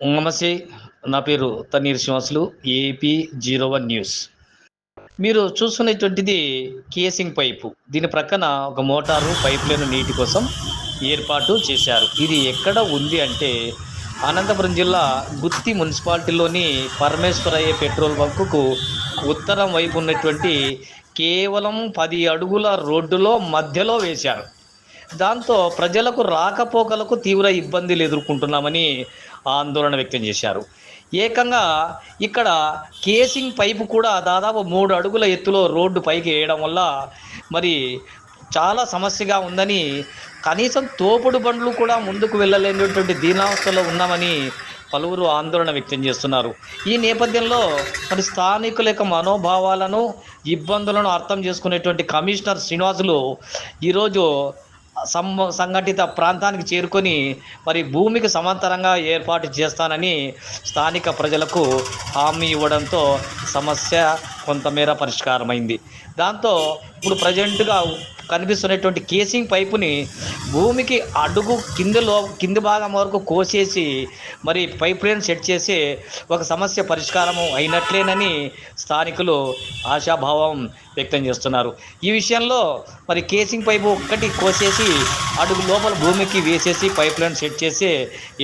నమస్తే నా పేరు Thanneer Sivasulu AP zero one news. మీరు చూస్తున్నటువంటిది కేసింగ్ పైపు. దీని ప్రక్కన ఒక మోటారు పైప్ లైన్ నీటి కోసం ఏర్పాటు చేశారు. ఇది ఎక్కడ ఉంది అంటే అనంతపురం జిల్లా గుత్తి మున్సిపాలిటీలోని పరమేశ్వరయ్య పెట్రోల్ బంకుకు ఉత్తరం వైపు ఉన్నటువంటి కేవలం పది అడుగుల రోడ్డులో మధ్యలో వేశారు. దాంతో ప్రజలకు రాకపోకలకు తీవ్ర ఇబ్బందులు ఎదుర్కొంటున్నామని ఆందోళన వ్యక్తం చేశారు. ఏకంగా ఇక్కడ కేసింగ్ పైపు కూడా దాదాపు మూడు అడుగుల ఎత్తులో రోడ్డు పైకి వేయడం వల్ల మరి చాలా సమస్యగా ఉందని కనీసం తోపుడు బండ్లు కూడా ముందుకు వెళ్ళలేనటువంటి దీనావస్థలో ఉన్నామని పలువురు ఆందోళన వ్యక్తం చేస్తున్నారు. ఈ నేపథ్యంలో మరి స్థానికుల యొక్క మనోభావాలను ఇబ్బందులను అర్థం చేసుకునేటువంటి కమిషనర్ శ్రీనివాసులు ఈరోజు సం సంఘటిత ప్రాంతానికి చేరుకొని మరి భూమికి సమాంతరంగా ఏర్పాటు చేస్తానని స్థానిక ప్రజలకు హామీ ఇవ్వడంతో సమస్య కొంతమేర పరిష్కారమైంది. దాంతో ఇప్పుడు ప్రజెంట్గా కనిపిస్తున్నటువంటి కేసింగ్ పైపుని భూమికి అడుగు కిందలో కింది భాగం వరకు కోసేసి మరి పైప్ లైన్ సెట్ చేసి ఒక సమస్య పరిష్కారం అయినట్లేనని స్థానికులు ఆశాభావం వ్యక్తం చేస్తున్నారు. ఈ విషయంలో మరి కేసింగ్ పైపు ఒక్కటి కోసేసి అడుగు లోపల భూమికి వేసేసి పైప్ లైన్ సెట్ చేసి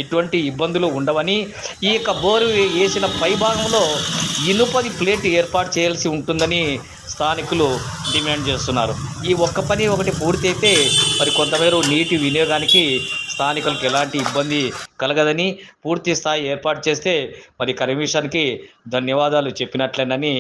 ఎటువంటి ఇబ్బందులు ఉండవని ఈ యొక్క బోరు వేసిన పై భాగంలో ఇనుపది ప్లేట్ ఏర్పాటు చేయాలి చేయాల్సి ఉంటుందని స్థానికులు డిమాండ్ చేస్తున్నారు. ఈ ఒక్క పని ఒకటి పూర్తయితే మరి కొంతమేర నీటి వినియోగానికి స్థానికులకు ఎలాంటి ఇబ్బంది కలగదని పూర్తి స్థాయి ఏర్పాటు చేస్తే మరి కమిషన్కి ధన్యవాదాలు చెప్పినట్లేనని